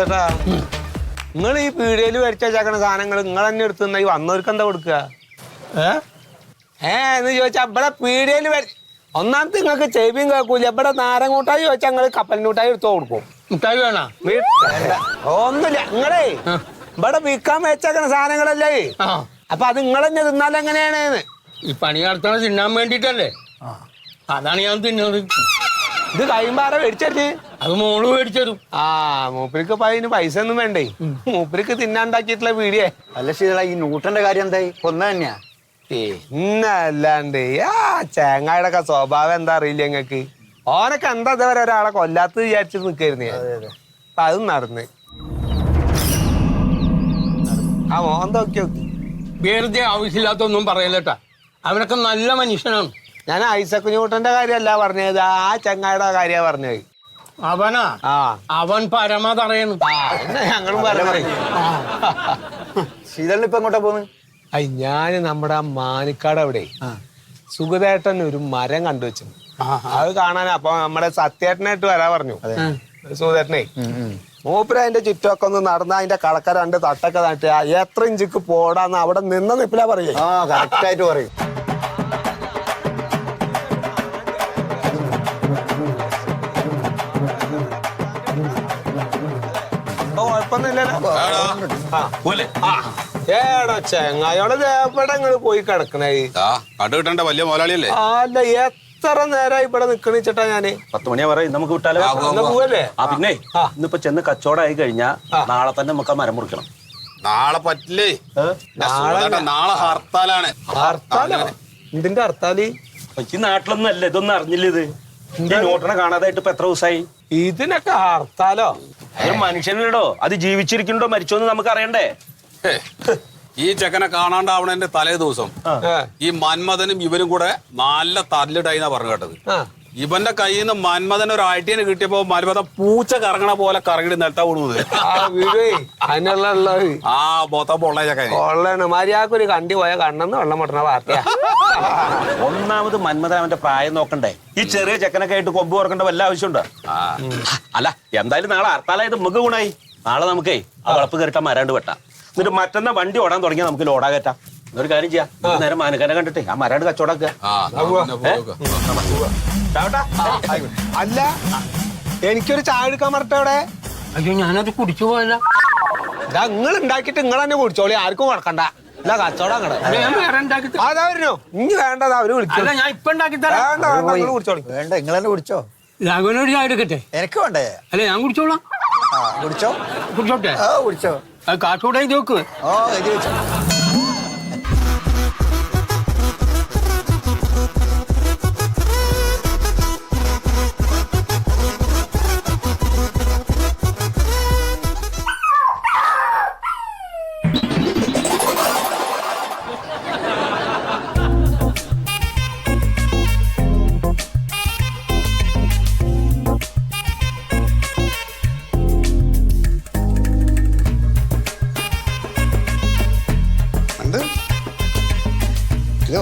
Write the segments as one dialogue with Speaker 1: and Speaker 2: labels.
Speaker 1: ദാസേട്ടാ നിങ്ങൾ ഈ പീടികയിൽ മേടിച്ച വെച്ചേക്കണ സാധനങ്ങൾ നിങ്ങൾ തന്നെ എടുത്തുന്ന ഈ വന്നവർക്ക് എന്താ കൊടുക്കുക?
Speaker 2: ഏ?
Speaker 1: ഏ എന്ന് ചോദിച്ചാ ഇവിടെ പീടികയിൽ ഒന്നാമത്തെ നിങ്ങൾക്ക് ചെവിയും കേൾക്കൂല. ഇവിടെ നാരങ്ങൂട്ടായി ചോദിച്ചാൽ നിങ്ങൾ കപ്പലിന് കൂട്ടായി എടുത്തു കൊടുക്കും.
Speaker 2: മുട്ടായി വേണോ.
Speaker 1: ഒന്നുമില്ല. നിങ്ങളേ ഇവിടെ വിൽക്കാൻ വെച്ചേക്കണ സാധനങ്ങളല്ലേ?
Speaker 2: ആ.
Speaker 1: അപ്പൊ അത് നിങ്ങൾ തന്നെ തിന്നാൽ എങ്ങനെയാണ്
Speaker 2: ഈ പണി നടത്തണ തിന്നാൻ വേണ്ടിട്ടല്ലേ? അതാണ് ഞാൻ തിന്നത്
Speaker 1: ഇത് കൈമ്പാറ മേടിച്ചല്ലേ
Speaker 2: അത് മോൾ മേടിച്ചു
Speaker 1: ആ മൂപ്പരിക്ക് ഇപ്പൊ അതിന് പൈസ ഒന്നും വേണ്ടേ? മൂപ്പരിക്ക് തിന്നാണ്ടാക്കിയിട്ടുള്ള വീഡിയോ
Speaker 3: അല്ല ശീല ഈ നൂട്ടന്റെ കാര്യം എന്തായി? കൊന്ന തന്നെയാ.
Speaker 1: പിന്നല്ലാണ്ട് ആ ചേങ്ങായുടെ ഒക്കെ സ്വഭാവം എന്താ അറിയില്ല ഞങ്ങക്ക് ഓനൊക്കെ എന്താ ഇതുവരെ ഒരാളെ കൊല്ലാത്ത വിചാരിച്ചിട്ട് നിക്കായിരുന്നു ഞാൻ. അപ്പൊ അതും നടന്ന്. ആ മോൻ നോക്കി നോക്കി
Speaker 2: വെറുതെ ആവശ്യമില്ലാത്തൊന്നും പറയലട്ടാ അവനൊക്കെ നല്ല മനുഷ്യനാണ്.
Speaker 1: ഞാൻ ഐസക് ന്യൂട്ടന്റെ കാര്യമല്ല പറഞ്ഞത്. ആ ചങ്ങായുടെ കാര്യ പറഞ്ഞത്.
Speaker 2: അവനാ?
Speaker 1: ആ.
Speaker 2: അവൻ
Speaker 1: പരമതറയുന്നു എന്നാ ഞങ്ങളും
Speaker 3: ശീതളിന് ഇപ്പൊ എങ്ങോട്ടാ പോന്ന്?
Speaker 1: ഐ ഞാൻ നമ്മുടെ ആ മാനിക്കാട് അവിടെ. സുഗതേട്ടൻ ഒരു മരം കണ്ടു വെച്ചു അത് കാണാൻ അപ്പൊ നമ്മുടെ സത്യേട്ടനായിട്ട് വരാ പറഞ്ഞു. സുഗതേട്ടനെ. മൂപ്പര് അതിന്റെ ചുറ്റൊക്കെ ഒന്ന് നടന്ന് അതിന്റെ കളക്ക രണ്ട് തട്ടൊക്കെ നട്ട് ആ എത്ര ഇഞ്ചിക്ക് പോടാന്ന് അവിടെ നിന്ന നിപ്പിലാ പറയേ
Speaker 3: ആ കറക്റ്റ് ആയിട്ട് പറയും.
Speaker 1: ഏടാ ചെങ്ങായോടെ എവിടെ ഇങ്ങൾ പോയി കിടക്കണേ.
Speaker 4: ആ കണ്ടു കിട്ടണ്ട വലിയ മുതലാളിയല്ലേ
Speaker 1: അല്ല എത്ര നേരമായി ഇവിടെ നിക്കണിച്ചിട്ടാ ഞാൻ?
Speaker 5: പത്ത് മണിയാ പറയും നമുക്ക് വിട്ടാലോ?
Speaker 1: പോവല്ലേ?
Speaker 5: ആ പിന്നെ. ഇന്നിപ്പോ ചെന്ന് കച്ചവടമായി കഴിഞ്ഞാ നാളെ തന്നെ നമുക്ക് ആ മരം മുറിക്കണം.
Speaker 4: നാളെ പറ്റില്ലേ? നാളെ ഹർത്താലാണ്.
Speaker 1: ഹർത്താലോ? ഇതിന്റെ ഹർത്താൽ?
Speaker 5: ഈ നാട്ടിലൊന്നും അല്ല ഇതൊന്നും അറിഞ്ഞില്ല ഇത്. നോട്ടിനെ കാണാതായിട്ട് ഇപ്പൊ എത്ര ദിവസമായി
Speaker 1: ഇതിനൊക്കെ ഹർത്താലോ?
Speaker 5: ഒരു മനുഷ്യനിടോ അത് ജീവിച്ചിരിക്കണ്ടോ മരിച്ചോന്ന് നമുക്ക് അറിയണ്ടേ
Speaker 4: ഈ ചെക്കനെ കാണാണ്ടാവണേന്റെ തലേ ദിവസം ഈ മന്മഥനും ഇവരും കൂടെ നല്ല തല്ലിട്ടായിന്നാ പറഞ്ഞു കേട്ടത്.
Speaker 1: ആ.
Speaker 4: ഇവന്റെ കയ്യിൽ നിന്ന് മന്മഥൻ ഒരു ആഴ്ചന് കിട്ടിയപ്പോ മന്മഥൻ പൂച്ച കറങ്ങണ പോലെ കറങ്ങി നിലത്താ വിടുന്നത്.
Speaker 1: ആ വീടേ അതിനുള്ള
Speaker 4: ആ മൊത്തം പൊള്ള ചെക്കൻ
Speaker 1: കൊള്ളാണ് മര്യാദയ്ക്ക് ഒരു കണ്ടി പോയ കണ്ണെന്ന് വെള്ളം പൊട്ടണ വാർത്തയാ.
Speaker 5: ഒന്നാമത് മന്മഥൻ അവന്റെ പ്രായം നോക്കണ്ടേ? ഈ ചെറിയ ചെക്കനൊക്കെ ആയിട്ട് കൊമ്പ് ഓർക്കേണ്ട വല്ല ആവശ്യമുണ്ടോ? അല്ല എന്തായാലും നാളെ ഹർത്താലായത് നമുക്ക് ഗുണായി. നാളെ നമുക്കേ ആ വളപ്പ് കയറിട്ടാ മരാണ്ട് വെട്ടാം. എന്നിട്ട് മറ്റന്നാ വണ്ടി ഓടാൻ തുടങ്ങിയാൽ നമുക്ക് ലോഡാ കയറ്റാം. ഒരു കാര്യം ചെയ്യാം. നേരം മാനക്കാനെ കണ്ടിട്ടേ ആ മരാണ്ട് കച്ചവടാക്കുക
Speaker 4: ആ എന്നാ പിന്നെ പോകാം.
Speaker 5: ചാവട്ടാ?
Speaker 1: അല്ല എനിക്കൊരു ചായ എടുക്കാൻ പറഞ്ഞ അവിടെ.
Speaker 2: അയ്യോ ഞാനത് കുടിച്ചു പോയല്ല
Speaker 1: ഇതാ നിങ്ങൾ ഉണ്ടാക്കിയിട്ട് നിങ്ങൾ തന്നെ കുടിച്ചോളി ആർക്കും കൊടുക്കണ്ട. ഇല്ല കച്ചവടം അങ്ങട്.
Speaker 2: ഞാൻ വേറെ ഉണ്ടാക്കി തരാം.
Speaker 1: അതാ വരുന്നു. ഇനി വേണ്ടത് അവർ വിളിച്ചു
Speaker 2: അല്ല ഞാൻ ഇപ്പൊ ഉണ്ടാക്കി തരാം.
Speaker 1: വേണ്ട നിങ്ങൾ
Speaker 3: തന്നെ കുടിച്ചോ.
Speaker 2: രാഘവനോട് ചായ എടുക്കട്ടെ?
Speaker 3: എനിക്ക് വേണ്ടേ?
Speaker 2: അല്ല ഞാൻ കുടിച്ചോളാം.
Speaker 3: ആ കുടിച്ചോ?
Speaker 2: കുടിച്ചോട്ടെ?
Speaker 3: ആ കുടിച്ചോ.
Speaker 2: അത് കാട്ടോടെ നോക്ക്
Speaker 3: ഓ എഴുതി വെച്ചോ.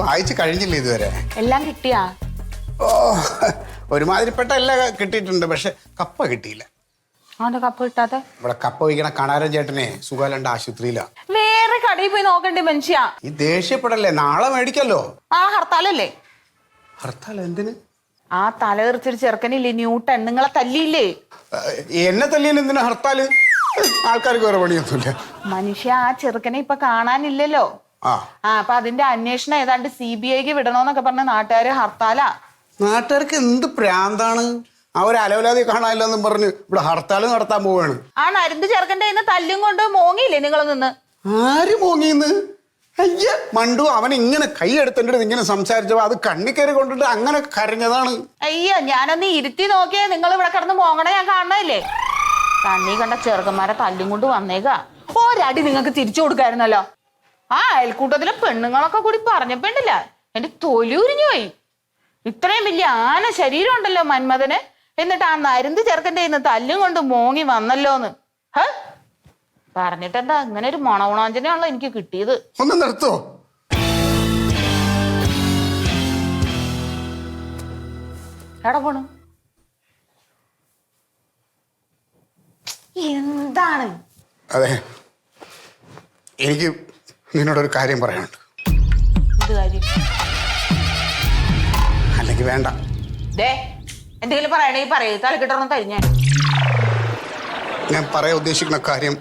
Speaker 6: വായിച്ചു കഴിഞ്ഞില്ല ഇതുവരെ?
Speaker 7: എല്ലാം കിട്ടിയാ?
Speaker 6: ഓ ഒരുമാതിരിപ്പെട്ട എല്ലാം കിട്ടിയിട്ടുണ്ട് പക്ഷെ കപ്പ കിട്ടിയില്ല.
Speaker 7: അവന്റെ കപ്പ് കിട്ടാതെ
Speaker 6: ഇവിടെ കപ്പ വയ്ക്കണ കണാരൻ ചേട്ടനെ സുഖാലണ്ട് ആശുപത്രിയിലാ.
Speaker 7: വേറെ കടയിൽ പോയി നോക്കണ്ടേ മനുഷ്യ?
Speaker 6: ഈ ദേഷ്യപ്പെടല്ലേ? നാളെ മേടിക്കല്ലോ.
Speaker 7: ആ ഹർത്താലല്ലേ?
Speaker 6: ഹർത്താൽ എന്തിന്?
Speaker 7: ആ തലതെറിച്ചൊരു ചെറുക്കനില്ലേ ന്യൂട്ടൺ നിങ്ങളെ തല്ലിയില്ലേ?
Speaker 6: എന്നെ തല്ലിയില്ല എന്തിനാ ഹർത്താൽ ആൾക്കാർക്ക് വേറെ പണിയൊന്നുമില്ല.
Speaker 7: മനുഷ്യ ആ ചെറുക്കനെ ഇപ്പൊ കാണാനില്ലല്ലോ.
Speaker 6: ആ.
Speaker 7: അപ്പൊ അതിന്റെ അന്വേഷണം ഏതാണ്ട് സി ബി ഐക്ക് വിടണോന്നൊക്കെ പറഞ്ഞ നാട്ടുകാര് ഹർത്താലാ.
Speaker 6: നാട്ടുകാർക്ക് എന്ത് പ്രാന്താണ്? ആ ഒരു അലവലാതി കാണാനില്ലെന്നും പറഞ്ഞ് ഇവിടെ ഹർത്താൽ നടത്താൻ പോവാണ്.
Speaker 7: ആ നരുന്ന് ചെറുക്കന്റെ ഇന്ന് തല്ലും കൊണ്ട് മോങ്ങിയില്ലേ നിങ്ങൾ നിന്ന്?
Speaker 6: ആര് മോങ്ങിന്ന് അയ്യ മണ്ടു അവൻ ഇങ്ങനെ കൈ എടുത്തിട്ട് ഇങ്ങനെ സംസാരിച്ചപ്പോ അത് കണ്ണി കയറി കൊണ്ടിട്ട് അങ്ങനെ കരഞ്ഞതാണ്.
Speaker 7: അയ്യ ഞാനൊന്ന് ഇരുത്തി നോക്കിയേ നിങ്ങൾ ഇവിടെ കിടന്ന് മോങ്ങണ ഞാൻ കാണണല്ലേ? കണ്ണി കണ്ട ചെറുക്കന്മാരെ തല്ലും കൊണ്ട് വന്നേക്കാ. ഒരടി നിങ്ങൾക്ക് തിരിച്ചു കൊടുക്കായിരുന്നല്ലോ. ആ അയൽക്കൂട്ടത്തിലെ പെണ്ണുങ്ങളൊക്കെ കൂടി പറഞ്ഞപ്പോണ്ടില്ല? എന്റെ തൊലി ഉരിഞ്ഞു പോയി. ഇത്രയും വലിയ ആന ശരീരം ഉണ്ടല്ലോ മന്മഥന്. എന്നിട്ട് ആ നരുന്ത് ചെറുക്കന്റെ ഇന്ന് തല്ലും കൊണ്ട് മോങ്ങി വന്നല്ലോന്ന്. ഹ? പറഞ്ഞിട്ടെന്താ? ഇങ്ങനെ ഒരു മണവുണാഞ്ചനെയാണല്ലോ എനിക്ക് കിട്ടിയത്.
Speaker 6: ഒന്ന് നിർത്തോ.
Speaker 7: എടാ പോണു? എന്താണ്?
Speaker 6: അതെ. എനിക്ക് നിന്നോടൊരു കാര്യം പറയാനുണ്ട്.
Speaker 7: എന്ത് കാര്യം?
Speaker 6: അല്ലെങ്കിൽ വേണ്ട.
Speaker 7: ദേ എന്തെങ്കിലും പറയണെങ്കിൽ പറയൂ. തലക്കിട്ടൊന്നും തരിഞ്ഞേ
Speaker 6: ഞാൻ. പറയാൻ ഉദ്ദേശിക്കുന്ന കാര്യം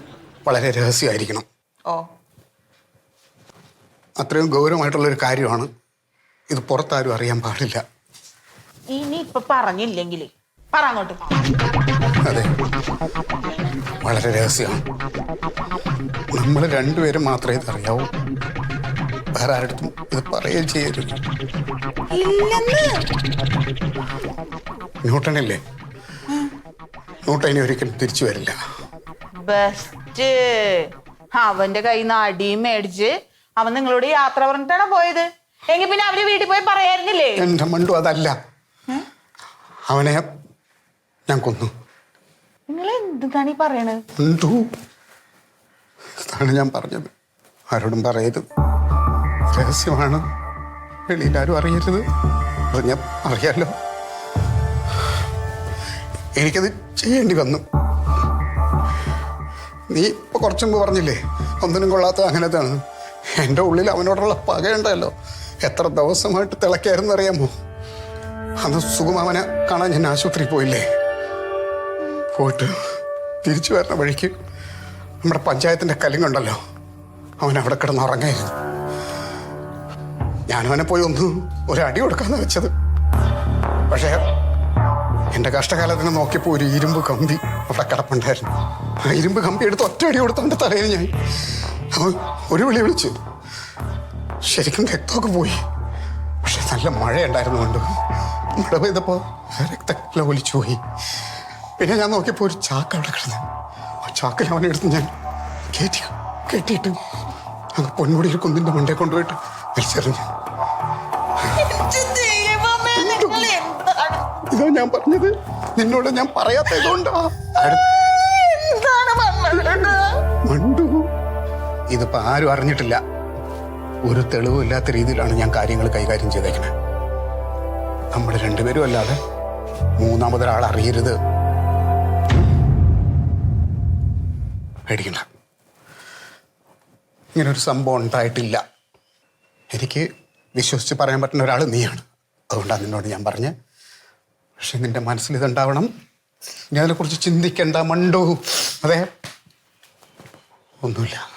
Speaker 6: വളരെ രഹസ്യമായിരിക്കണം.
Speaker 7: ഓ.
Speaker 6: അത്രയും ഗൗരവമായിട്ടുള്ളൊരു കാര്യമാണ് ഇത് പുറത്താരും അറിയാൻ പാടില്ല.
Speaker 7: ഇനി ഇപ്പൊ പറഞ്ഞില്ലെങ്കിൽ പറ അങ്ങോട്ട്.
Speaker 6: അതെ. വളരെ രഹസ്യമാണ്. നമ്മൾ രണ്ടുപേരും മാത്രമേ ഇതറിയാവൂ. അറിയാവൂ വേറെ ആരുടെ ഇത് പറയുകയും ചെയ്യരുത്. ന്യൂട്ടണില്ലേ ന്യൂട്ടൺ ഇനി ഒരിക്കലും തിരിച്ചു വരില്ല.
Speaker 7: ബെസ്റ്റ്. അവന്റെ കയ്യിൽ നിന്ന് അടിയും മേടിച്ച് അവൻ നിങ്ങളോട് യാത്ര പറഞ്ഞിട്ടാണ് പോയത്? എങ്കിൽ പിന്നെ അവർ വീട്ടിൽ പോയി പറയായിരുന്നില്ലേ?
Speaker 6: എന്റെ മണ്ടു അതല്ല. അവനെ ഞാൻ കൊന്നു.
Speaker 7: നിങ്ങൾ എന്താണ് ഈ
Speaker 6: ഞാൻ പറഞ്ഞത്. ആരോടും പറയരുത്. രഹസ്യമാണ്. വെളിയിലാരും അറിയരുത്. ഞാൻ അറിയാലോ. എനിക്കത് ചെയ്യേണ്ടി വന്നു. നീ ഇപ്പൊ കുറച്ചു മുമ്പ് പറഞ്ഞില്ലേ ഒന്നിനും കൊള്ളാത്ത അങ്ങനത്താണ്. എന്റെ ഉള്ളിൽ അവനോടുള്ള പകയുണ്ടല്ലോ എത്ര ദിവസമായിട്ട് തിളക്കായിരുന്നറിയാമോ അന്ന് അവനെ കാണാൻ ഞാൻ ആശുപത്രിയിൽ പോയില്ലേ? പോയിട്ട് തിരിച്ചു വരുന്ന വഴിക്ക് നമ്മുടെ പഞ്ചായത്തിന്റെ കലിങ്ങുണ്ടല്ലോ അവൻ അവിടെ കിടന്ന് ഉറങ്ങായിരുന്നു. ഞാനവനെ പോയി ഒന്ന് ഒരടി കൊടുക്കാന്ന് വെച്ചത്. പക്ഷേ എന്റെ കഷ്ടകാലത്തിന് നോക്കിയപ്പോൾ ഒരു ഇരുമ്പ് കമ്പി അവിടെ കിടപ്പുണ്ടായിരുന്നു. ആ ഇരുമ്പ് കമ്പി എടുത്ത് ഒറ്റ അടി കൊടുത്തോണ്ട് തലയിൽ ഞാൻ. അവൻ ഒരു വിളി വിളിച്ചു. ശരിക്കും രക്തമൊക്കെ പോയി. പക്ഷെ നല്ല മഴയുണ്ടായിരുന്നു കൊണ്ട് മഴ പെയ്തപ്പോൾ രക്തം ഒലിച്ചു പോയി. പിന്നെ ഞാൻ നോക്കിയപ്പോൾ ഒരു ചാക്ക് അവിടെ കിടന്നു. ആ ചാക്കിൽ അവനെ എടുത്ത് ഞാൻ കയറ്റി കെട്ടിയിട്ട് അങ്ങ് പൊന്നുകൂടി ഒരു കുന്നിന്റെ മണ്ടേ കൊണ്ടുപോയിട്ട് വലിച്ചെറിഞ്ഞു ഇതാ ഞാൻ പറഞ്ഞത്. നിന്നോട് ഞാൻ പറയാത്ത ഇതുകൊണ്ടാ മണ്ടു. ഇതിപ്പോ ആരും അറിഞ്ഞിട്ടില്ല. ഒരു തെളിവും ഇല്ലാത്ത രീതിയിലാണ് ഞാൻ കാര്യങ്ങൾ കൈകാര്യം ചെയ്തേക്കുന്നത് നമ്മൾ രണ്ടുപേരും അല്ലാതെ മൂന്നാമതൊരാൾ അറിയരുത്. പേടിക്കണ്ട. ഇങ്ങനൊരു സംഭവം ഉണ്ടായിട്ടില്ല. എനിക്ക് വിശ്വസിച്ച് പറയാൻ പറ്റുന്ന ഒരാൾ നീയാണ്. അതുകൊണ്ടാണ് നിന്നോട് ഞാൻ പറഞ്ഞ് പക്ഷെ നിന്റെ മനസ്സിൽ ഇതുണ്ടാവണം. നീ അതിനെക്കുറിച്ച് ചിന്തിക്കണ്ട മണ്ടു. അതെ. ഒന്നുമില്ല.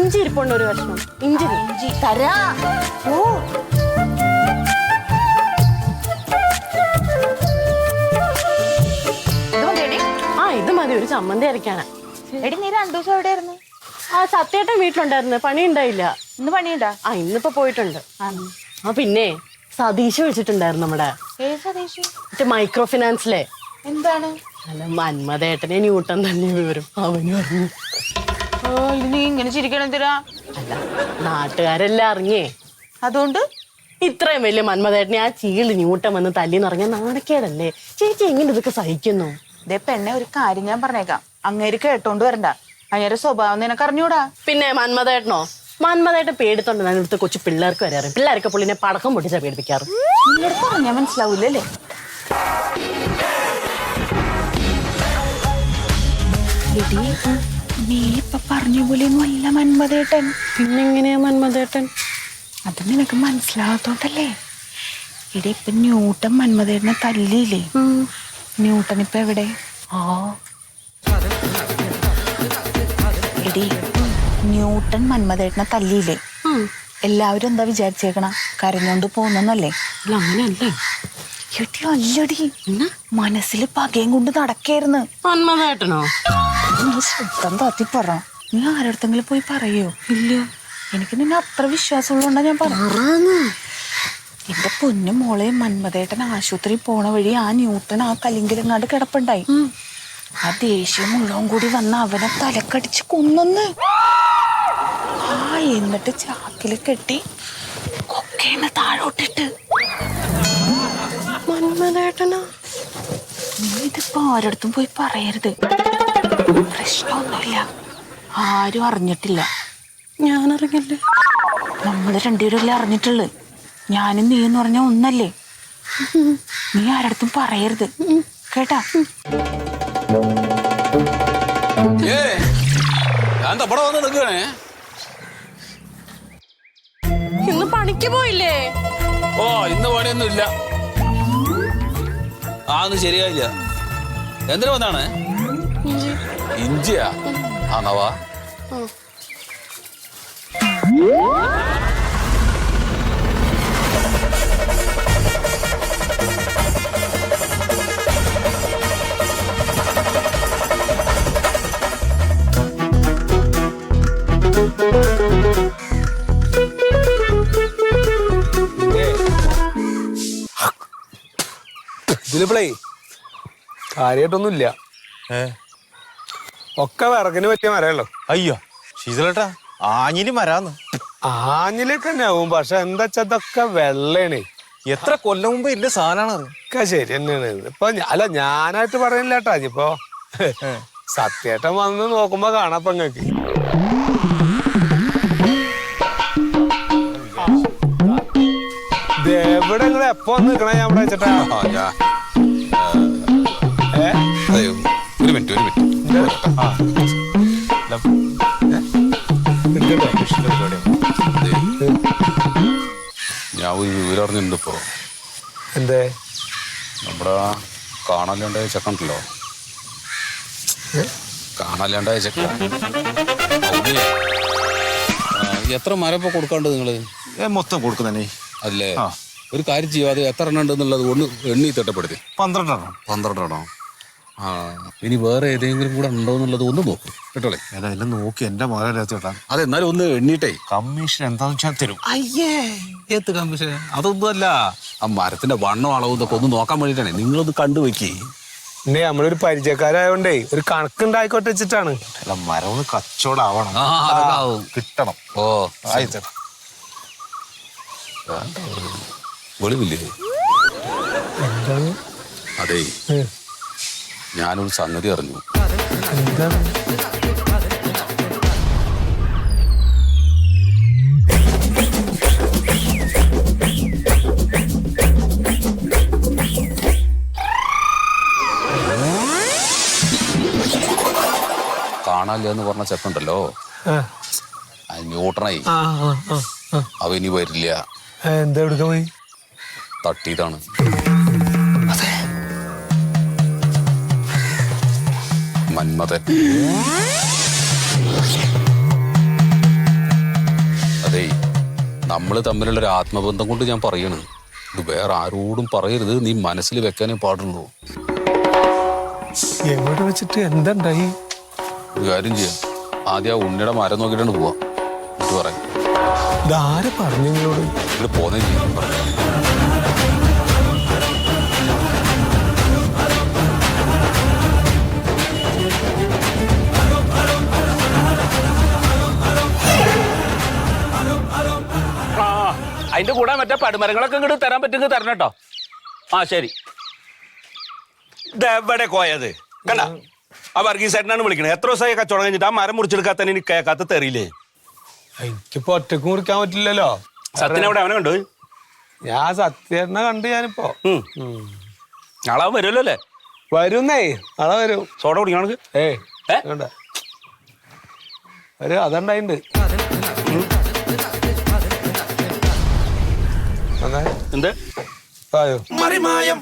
Speaker 8: ഇഞ്ചി ഇരിപ്പുണ്ട് ഒരു കഷ്ണം. ഇഞ്ചി
Speaker 7: ഇഞ്ചി തരാ.
Speaker 8: ഓ. ആ ഇത് മതി. ഒരു ചമ്മന്തി അരക്കാനാ.
Speaker 7: എടി നീ രണ്ടു ദിവസം എവിടെയായിരുന്നു?
Speaker 8: ആ സത്യേട്ടൻ വീട്ടിലുണ്ടായിരുന്നു. പണി ഉണ്ടായില്ല
Speaker 7: ഇന്ന് പണിയുണ്ടാ?
Speaker 8: ആ ഇന്നിപ്പോ പോയിട്ടുണ്ട്. ആ പിന്നെ സതീശ് വിളിച്ചിട്ടുണ്ടായിരുന്നു നമ്മടെ.
Speaker 7: സതീഷ്
Speaker 8: മറ്റേ മൈക്രോ ഫിനാൻസിലെ
Speaker 7: എന്താണ്?
Speaker 8: അല്ല മന്മതേട്ടനെ ന്യൂട്ടൻ തന്നെ വിവരം. അവന് പറഞ്ഞു.
Speaker 7: ഓ ഇങ്ങനെ ചിരിക്കണം എന്തിനാ?
Speaker 8: അല്ല നാട്ടുകാരെല്ലാം അറിഞ്ഞേ.
Speaker 7: അതുകൊണ്ട്?
Speaker 8: ഇത്രയും വലിയ മന്മതേട്ടനെ ആ ചീൾ ന്യൂട്ടം വന്ന് തല്ലിന്ന് നിറഞ്ഞ നാണക്കേടല്ലേ? ചേച്ചി എങ്ങനെ ഇതൊക്കെ സഹിക്കുന്നു?
Speaker 7: ഇതേ എന്നെ ഒരു കാര്യം ഞാൻ പറഞ്ഞേക്കാം. അങ്ങേര് കേട്ടോണ്ട് വരണ്ട. അങ്ങേരെ സ്വഭാവം നിനക്ക് അറിഞ്ഞൂടാ?
Speaker 8: പിന്നെ മന്മതേട്ടനോ മന്മതേട്ടൻ പേടിത്തോണ്ട് ഞാൻ ഇവിടുത്തെ കൊച്ചു പിള്ളേർക്ക് വരെ അറിയാം. പിള്ളേരൊക്കെ പുള്ളിനെ പടക്കം പൊട്ടിച്ചാ പേടിപ്പിക്കാറ്.
Speaker 7: ഞാൻ പറഞ്ഞാ മനസ്സിലാവൂലല്ലേ? എടി നീ ഇപ്പൊ പറഞ്ഞ പോലെ നല്ല മന്മതേട്ടൻ
Speaker 8: പിന്നെങ്ങനെയാ മന്മതേട്ടൻ
Speaker 7: അത് നിനക്ക് മനസ്സിലാകാത്തോണ്ടല്ലേ ഇവിടെ ഇപ്പൊ ന്യൂട്ടൻ മന്മതേട്ടനെ തല്ലിയില്ലേ? ന്യൂട്ടൻ ഇപ്പൊ എവിടെ?
Speaker 8: ആ.
Speaker 7: എടി ന്യൂട്ടൻ മന്മതേട്ടനെ തല്ലിയില്ലേ? എല്ലാവരും എന്താ വിചാരിച്ചേക്കണ? കരഞ്ഞോണ്ട് പോന്നല്ലേ
Speaker 8: അല്ല അങ്ങനെയല്ലേ?
Speaker 7: എടി അല്ലടി. മനസ്സിൽ പകയും കൊണ്ട് നടക്കായിരുന്നു
Speaker 8: മന്മതേട്ടനോ
Speaker 7: ശബ്ദം താത്തി പറ നീ ആരടുത്തെങ്കിലും പോയി പറയോ? ഇല്ല. എനിക്ക് നിന്നെ അത്ര വിശ്വാസമുള്ളതുകൊണ്ടാ ഞാൻ പറഞ്ഞു എന്റെ പൊന്നു മോളെ മന്മതേട്ടൻ ആശുപത്രി പോണ വഴി ആ ന്യൂട്ടൻ ആ കലിങ്കിലെങ്ങാണ്ട് കിടപ്പുണ്ടായി. ആ ദേഷ്യം മുഴുവൻ കൂടി വന്ന് അവനെ തലക്കടിച്ച് കൊന്നെന്ന്. ആ എന്നിട്ട്
Speaker 8: ചാക്കിൽ കെട്ടി
Speaker 7: കൊക്കേന്ന് താഴോട്ടിട്ട്.
Speaker 8: മന്മദേട്ടനാ.
Speaker 7: നീ ഇതിപ്പോ ആരടുത്തും പോയി പറയരുത്. പ്രശ്നമൊന്നുമില്ല. ആരും അറിഞ്ഞിട്ടില്ല.
Speaker 8: ഞാൻ
Speaker 7: അറിഞ്ഞല്ലേ നമ്മൾ രണ്ടുപേരല്ലേ അറിഞ്ഞിട്ടുള്ളു. ഞാനും നീ എന്ന് പറഞ്ഞ ഒന്നല്ലേ? നീ ആരടുത്തും പറയരുത്. കേട്ടാ?
Speaker 8: ഇന്ന് പണിക്ക് പോയില്ലേ?
Speaker 4: ഓ ഇന്ന് പണിയൊന്നും ഇല്ല ആ ശരിയായില്ല. എന്തിനു വന്നാണ് ഇഞ്ചിയാ? ആണവാ? നവാ
Speaker 1: ഇതിലിപ്പളേ കാര്യമായിട്ടൊന്നുമില്ല ഒക്കെ വിറകിന് പറ്റിയ മരമല്ലോ?
Speaker 3: അയ്യോ ശീതളേട്ടാ ആഞ്ഞിലി മരാന്ന്.
Speaker 1: ആഞ്ഞിലൊക്കെ തന്നെ ആവും പക്ഷെ എന്താ വെച്ചാ ഇതൊക്കെ വെള്ളേണേ.
Speaker 3: എത്ര കൊല്ലം മുമ്പ് ഇല്ല സാധനമാണ്
Speaker 1: ഒക്കെ ശരി തന്നെയാണ്. ഇപ്പൊ ഞ- അല്ല ഞാനായിട്ട് പറയുന്നില്ല കേട്ടാ ഇപ്പോ സത്യേട്ടൻ വന്ന് നോക്കുമ്പോ കാണാപ്പ നിങ്ങക്ക് എവിടെ നിങ്ങൾ എപ്പോ വന്ന് നിക്കണ ഞാൻ ഇവിടെ വെച്ചിട്ടാ.
Speaker 4: ആ.
Speaker 1: ഏ?
Speaker 4: അതെ ഒരു മിനിറ്റ് ഒരു മിനിറ്റ്. ഞാൻ ഒരു വിവരം അറിഞ്ഞിട്ടുണ്ട് ഇപ്പോ
Speaker 1: എന്തേ
Speaker 4: നമ്മുടെ കാണാല്ലാണ്ടായ ചെക്കണ്ടല്ലോ കാണാല്ലാണ്ടായ ചെക്ക എത്ര മരം ഇപ്പൊ കൊടുക്കാണ്ട് നിങ്ങൾ?
Speaker 3: മൊത്തം കൊടുക്കുന്നേ
Speaker 4: അല്ലേ? ഒരു കാര്യം ചെയ്യുക അത് എത്ര എണ്ണം ഉണ്ടെന്നുള്ളത് ഒന്ന് എണ്ണി തിട്ടപ്പെടുത്തി
Speaker 3: പന്ത്രണ്ടെണ്ണം.
Speaker 4: പന്ത്രണ്ടെണ്ണം. ഇനി വേറെ ഏതെങ്കിലും കൂടെ ഉണ്ടോ എന്നുള്ളത് ഒന്ന് നോക്കും. കേട്ടോളെ?
Speaker 3: എല്ലാം നോക്കി. എന്റെ മോനെ ചേട്ടാ?
Speaker 4: അതെന്നാലും ഒന്ന് എണ്ണീട്ടേ.
Speaker 3: കമ്മീഷൻ എന്താന്ന് വെച്ചാൽ തരും.
Speaker 4: അയ്യേ ഏത്ത് കമ്മീഷൻ? അതൊന്നും അല്ല ആ മരത്തിന്റെ വണ്ണം അളവും ഇതൊക്കെ ഒന്ന് നോക്കാൻ വേണ്ടിട്ടാണ് നിങ്ങളൊന്ന് കണ്ടുവെക്കി
Speaker 1: പിന്നെ നമ്മളൊരു പരിചയക്കാരായോണ്ടേ ഒരു കണക്കുണ്ടായിക്കോട്ടെ വെച്ചിട്ടാണ്.
Speaker 3: അല്ല മരം ഒന്ന് കച്ചവടാവണം.
Speaker 4: ആ അതൊക്കെ ആവും.
Speaker 3: കിട്ടണം.
Speaker 4: ഓ.
Speaker 3: ആയി ചേട്ടാ.
Speaker 4: വെളിവില്ലേ? അതെ. ഞാനൊരു സംഗതി അറിഞ്ഞു.
Speaker 1: കാണാല്ലെന്ന്
Speaker 4: കാണാനില്ല എന്ന് പറഞ്ഞ
Speaker 1: ആ
Speaker 4: ന്യൂട്ടണായി
Speaker 1: ആ, ആ, ആ, ആ.
Speaker 4: അവ ഇനി വരില്ല
Speaker 1: എന്താ എടുക്കാൻ പോയി?
Speaker 4: തട്ടിയതാണ്. മന്മഥൻ. അതെ നമ്മൾ തമ്മിലുള്ള ഒരു ആത്മബന്ധം കൊണ്ട് ഞാൻ പറയണ്. ഇത് വേറെ ആരോടും പറയരുത്. നീ മനസ്സിൽ വെക്കാനേ പാടുള്ളൂ.
Speaker 1: എവിടെ വെച്ചിട്ട് എന്തുണ്ടായി?
Speaker 4: ഒരു കാര്യം ചെയ്യാം. ആദ്യം ആ ഉണ്ണിയുടെ മരം നോക്കിയിട്ടാണ് പോവാ. പറയാം.
Speaker 1: ഇതാരെ പറഞ്ഞു നിങ്ങളോട്?
Speaker 4: ഇവിടെ പോന്നേ ചെയ്യാം. പറയാം
Speaker 5: അതിന്റെ കൂടെ മറ്റേ പടുമരങ്ങളൊക്കെ ഇങ്ങോട്ട് തരാൻ പറ്റുമെങ്കിൽ തരണം കേട്ടോ. ആ ശരി. ഇതെവിടെ കോയത്? കണ്ട? ആ വർഗീസ് ചേട്ടനാണ് വിളിക്കണത് എത്ര ദിവസമായി കച്ചവടം കഴിഞ്ഞിട്ട് ആ മരം മുറിച്ചെടുക്കാത്ത എനിക്ക് കേൾക്കാത്ത തെറിയില്ലേ?
Speaker 1: എനിക്കിപ്പോ ഒറ്റയ്ക്ക് മുറിക്കാൻ പറ്റില്ലല്ലോ.
Speaker 5: സത്യൻ അവിടെ അവനെ കണ്ടു?
Speaker 1: ഞാൻ സത്യനെ കണ്ട് ഞാനിപ്പോ.
Speaker 5: നാളെ അവൻ വരുമല്ലോ അല്ലേ?
Speaker 1: വരുന്നേ നാളെ വരും.
Speaker 5: സോഡ കുടിക്കണക്ക് ഏ?
Speaker 1: ഒരു അതുണ്ടായിണ്ട്.
Speaker 5: എന്ത്?
Speaker 1: ആയോ
Speaker 5: മറിമായം.